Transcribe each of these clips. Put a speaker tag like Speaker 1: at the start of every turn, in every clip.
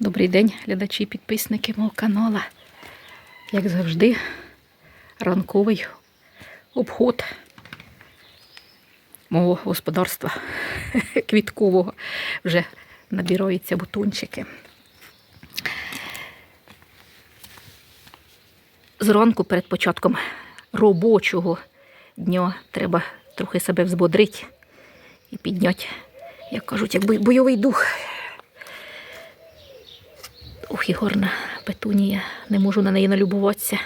Speaker 1: Добрий день, глядачі і підписники мого каналу. Як завжди, ранковий обход мого господарства квіткового. Вже набираються бутончики. Зранку перед початком робочого дня треба трохи себе взбодрити і підняти, як кажуть, як бойовий дух. Ух, і гарна петунія, не можу на неї налюбуватися.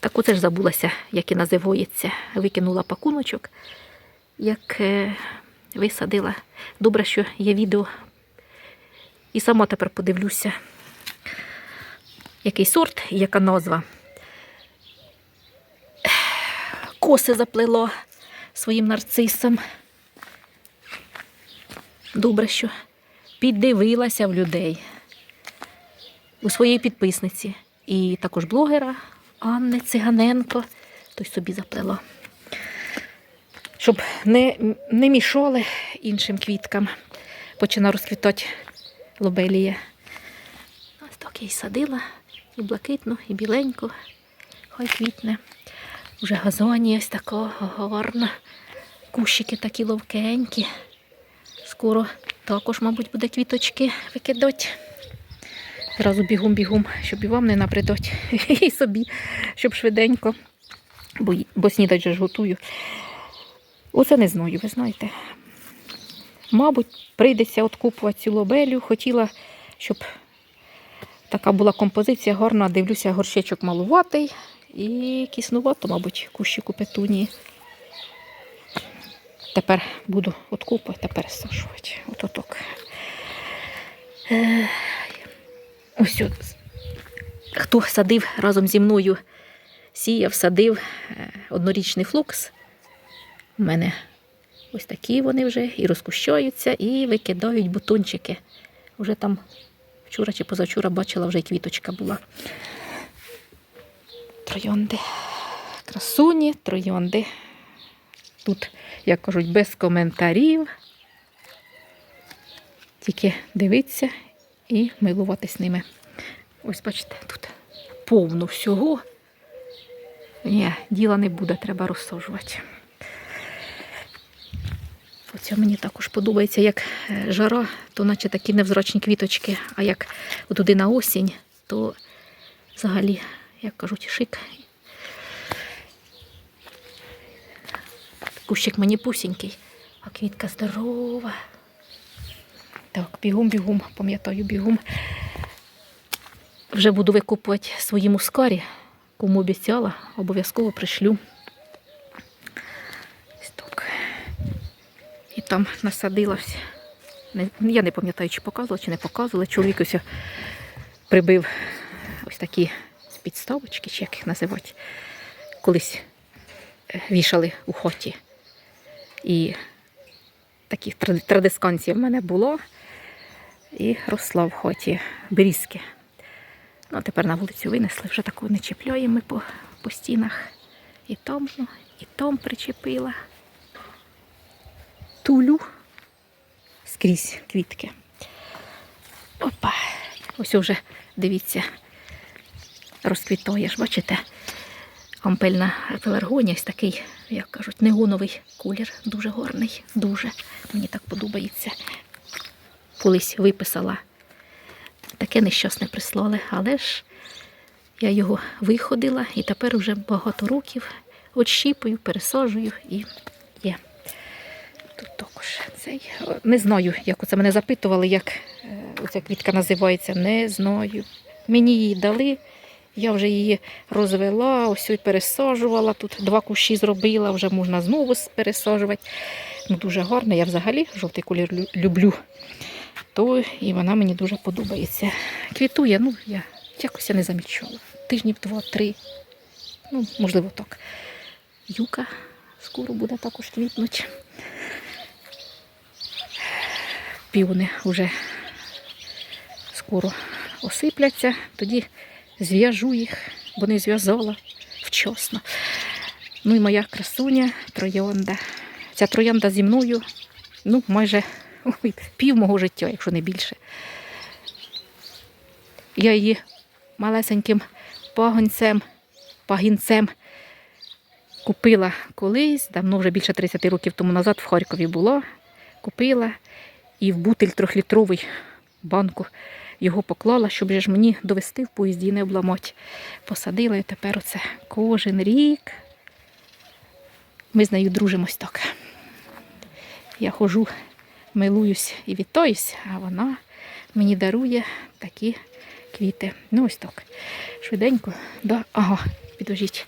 Speaker 1: Так оце ж забулася, як і називається. Викинула пакуночок, як е, висадила. Добре, що є відео. І сама тепер подивлюся, який сорт і яка назва. Коси заплело своїм нарцисом. Добре, що піддивилася в людей у своїй підписниці. І також блогера Анни Циганенко. Той собі заплела. Щоб не, не мішали іншим квіткам. Почина розквітати лобелія. Ось так я і садила. І блакитну, і біленьку. Хай квітне. Уже газоні ось тако гарно. Кущики такі ловкенькі. Скоро також, мабуть, буде квіточки викидати. Зразу бігом-бігом, щоб і вам не набридать, і собі, щоб швиденько, бо, бо снідать ж готую. Оце не знаю, ви знаєте. Мабуть, прийдеться откупувати цю лобелю. Хотіла, щоб така була композиція гарна. Дивлюся, горщичок малуватий і киснувато, мабуть, кущику петунії. Тепер буду откупувати та пересушувати. От отак. Е, Ось от. Хто садив разом зі мною, сіяв, садив е, однорічний флокс. У мене ось такі вони вже і розкущаються, і викидають бутончики. Вже там вчора чи позавчора бачила, вже й квіточка була. Троянди. Красуні, троянди. Тут, як кажуть, без коментарів. Тільки дивитися і милуватись ними. Ось бачите, тут повно всього. Ні, діла не буде, треба розсаджувати. Оце мені також подобається, як е, жара, то наче такі невзрачні квіточки, а як туди на осінь, то взагалі, як кажуть, шик. Кущик мені пусінький, а квітка здорова. Так, бігом-бігом, пам'ятаю, бігом. Вже буду викупувати свої мускарі. Кому обіцяла, обов'язково пришлю. Так. І там насадилась. Я не пам'ятаю, чи показувала, чи не показувала. Чоловік ось прибив ось такі підставочки, чи як їх називати. Колись е, вішали у хоті. І такі тради- традисканції в мене було. І росла в хоті берізки. Ну, тепер на вулицю винесли, вже такого не чіпляємо ми по, по стінах. І там, ну, і там причепила. Тулю скрізь квітки. Опа. Ось вже, дивіться, розквітає ж, бачите? Ампельна пеларгонія, ось такий, як кажуть, неоновий колір, дуже гарний, дуже. Мені так подобається. Колись виписала. Таке нещасне прислали, але ж я його виходила і тепер вже багато років отщіпую, пересаджую і є. Тут також цей. Не знаю, як оце мене запитували, як е, оця квітка називається. Не знаю. Мені її дали, я вже її розвела, ось пересаджувала. Тут два кущі зробила, вже можна знову пересаджувати. Ну, дуже гарна. Я взагалі жовтий колір люблю. То і вона мені дуже подобається. Квітує, ну, я якось я не замічала. Тижнів два-три. Ну, можливо, так. Юка скоро буде також квітнуть. Піони вже скоро осипляться, тоді зв'яжу їх, бо не зв'язала вчасно. Ну і моя красуня троянда. Ця троянда зі мною ну, майже ой, пів мого життя, якщо не більше. Я її малесеньким пагонцем, пагінцем купила колись, давно вже більше 30 років тому назад в Харкові було. Купила і в бутиль трьохлітровий банку його поклала, щоб же ж мені довести в поїзді не обламати. Посадила і тепер оце кожен рік. Ми з нею дружимось так. Я хожу, милуюсь і вітаюсь, а вона мені дарує такі квіти. Ну, ось так. Швиденько. Да? Ага, підожіть.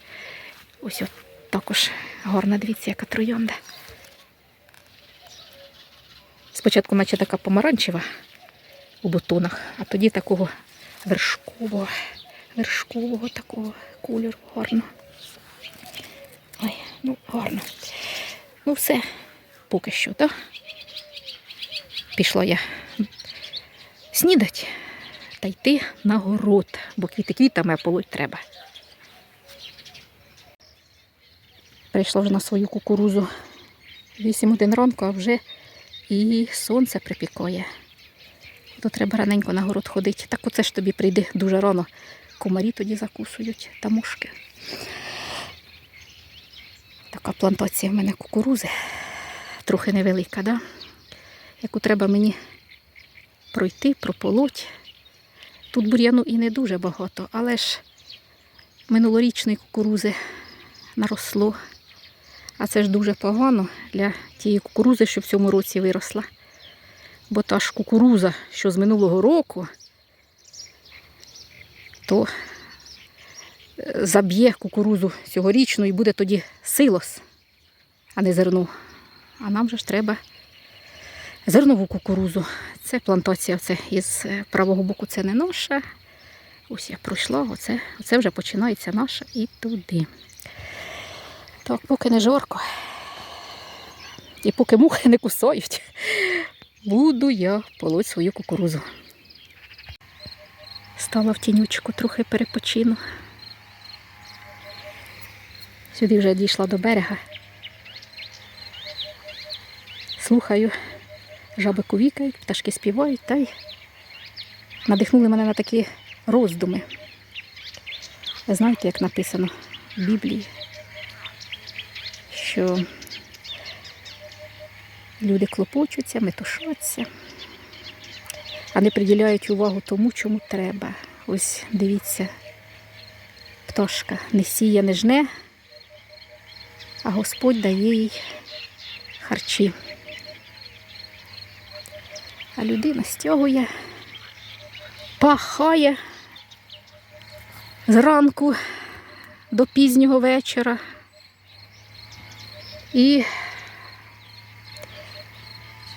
Speaker 1: Ось от також гарна, дивіться, яка троянда. Спочатку, наче така помаранчева у бутонах, а тоді такого вершкового, вершкового такого кольору гарно. Ой, ну гарно. Ну все, поки що, так? Пішла я снідать та йти на город, бо квіти квітами а полоть треба. Прийшла вже на свою кукурузу. 8 годин ранку, а вже і сонце припікає. То треба раненько на город ходити. Так оце ж тобі прийде дуже рано. Комарі тоді закусують та мушки. Така плантація в мене кукурузи. Трохи невелика, да? яку треба мені пройти, прополоть. Тут бур'яну і не дуже багато, але ж минулорічної кукурузи наросло. А це ж дуже погано для тієї кукурузи, що в цьому році виросла. Бо та ж кукуруза, що з минулого року, то е, заб'є кукурузу цьогорічну і буде тоді силос, а не зерно. А нам же ж треба зернову кукурузу. Це плантація це із е, правого боку це не наша. Ось я пройшла, оце, оце вже починається наша і туди. Так, поки не жарко. І поки мухи не кусають, буду я полоть свою кукурузу. Стала в тінючку, трохи перепочину. Сюди вже дійшла до берега. Слухаю, жаби кувікають, пташки співають та й надихнули мене на такі роздуми. Знаєте, як написано в Біблії, що люди клопочуться, метушаться, а не приділяють увагу тому, чому треба. Ось дивіться, пташка не сіє, не жне, а Господь дає їй харчі. А людина стягує, пахає зранку до пізнього вечора. І,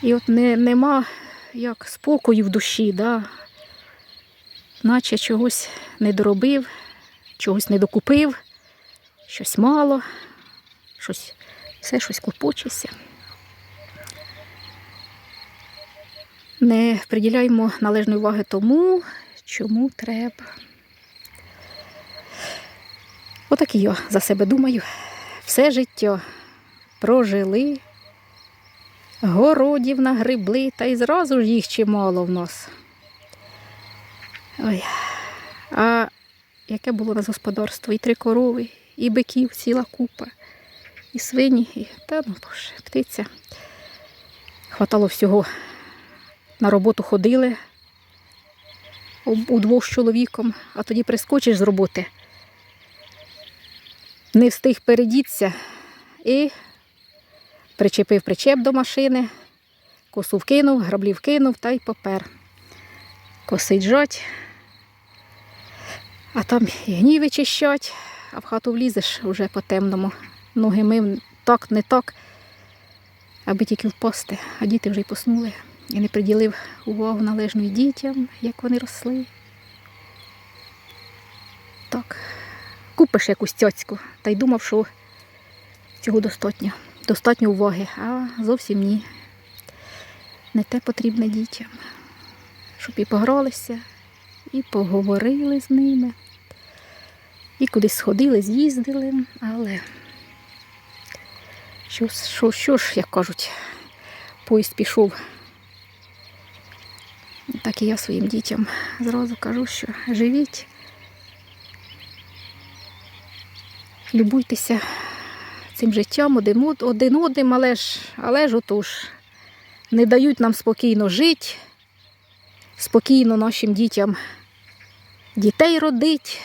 Speaker 1: і от не, нема як спокою в душі, да? наче чогось не доробив, чогось не докупив, щось мало, щось, все щось клопочеться. Не приділяємо належної уваги тому, чому треба. Отак і я за себе думаю. Все життя прожили, городів нагребли, та й зразу ж їх чимало в нас. Ой. А яке було у нас господарство? І три корови, і биків ціла купа, і свині, і та ну боже, птиця. Хватало всього. На роботу ходили удвох з чоловіком, а тоді прискочиш з роботи. Не встиг передіться і причепив причеп до машини, косу вкинув, граблі вкинув та й попер. Косить жать, а там і гні вичищать, а в хату влізеш уже по темному. Ноги мив так, не так, аби тільки впасти, а діти вже й поснули. І не приділив увагу належної дітям, як вони росли. Так, купиш якусь цьоцьку та й думав, що цього достатньо. Достатньо уваги, а зовсім ні. Не те потрібне дітям, щоб і погралися, і поговорили з ними, і кудись сходили, з'їздили, але що, що, що ж, як кажуть, поїзд пішов Так і я своїм дітям зразу кажу, що живіть. Любуйтеся цим життям один, один одним, але ж, але ж отож, не дають нам спокійно жити, спокійно нашим дітям дітей родить.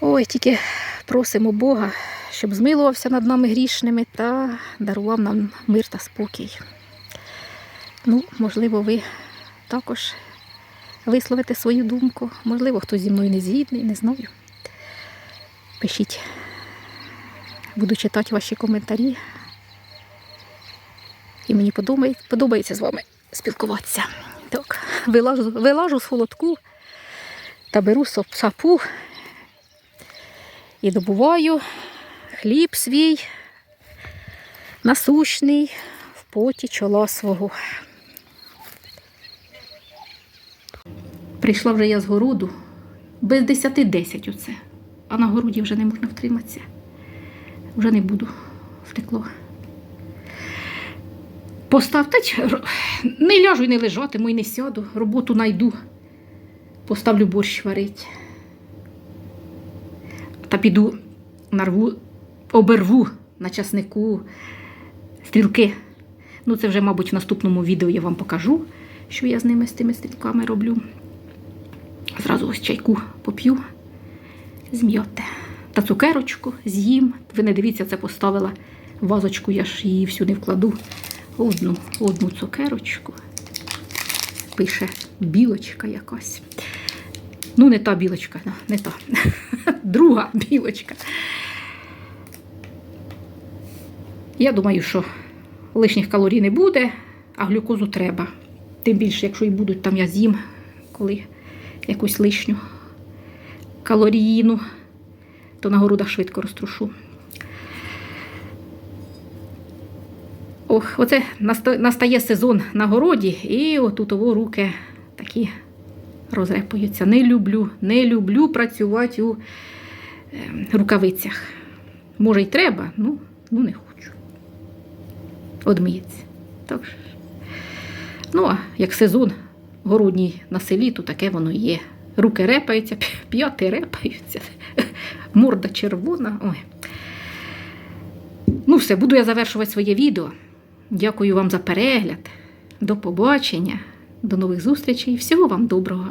Speaker 1: Ой, тільки просимо Бога, щоб змилувався над нами грішними та дарував нам мир та спокій. Ну, можливо, ви також висловите свою думку. Можливо, хтось зі мною не згідний, не знаю. Пишіть. Буду читати ваші коментарі. І мені подобається, з вами спілкуватися. Так, вилажу, вилажу з холодку та беру сапу і добуваю хліб свій насущний в поті чола свого. Прийшла вже я з городу, без десяти десять оце. А на городі вже не можна втриматися. Вже не буду втекло. Поставте, не ляжу і не лежатиму і не сяду, роботу найду. Поставлю борщ варить. Та піду нарву, оберву на часнику стрілки. Ну, це вже, мабуть, в наступному відео я вам покажу, що я з ними з тими стрілками роблю. Зразу ось чайку поп'ю, зм'яте. Та цукерочку з'їм. Ви не дивіться, це поставила вазочку, я ж її всю не вкладу. Одну, одну цукерочку. Пише білочка якась. Ну, не та білочка, не та. Друга білочка. Я думаю, що лишніх калорій не буде, а глюкозу треба. Тим більше, якщо і будуть, там я з'їм, коли якусь лишню калорійну, то на городах швидко розтрушу. Ох, оце настає сезон на городі, і отут ово руки такі розрепуються. Не люблю, не люблю працювати у е, рукавицях. Може, й треба, ну, ну не хочу. Одмиється. Так. Ну, а як сезон городній на селі, то таке воно є. Руки репаються, п'яти репаються, морда червона. Ой. Ну, все, буду я завершувати своє відео. Дякую вам за перегляд. До побачення, до нових зустрічей. Всього вам доброго.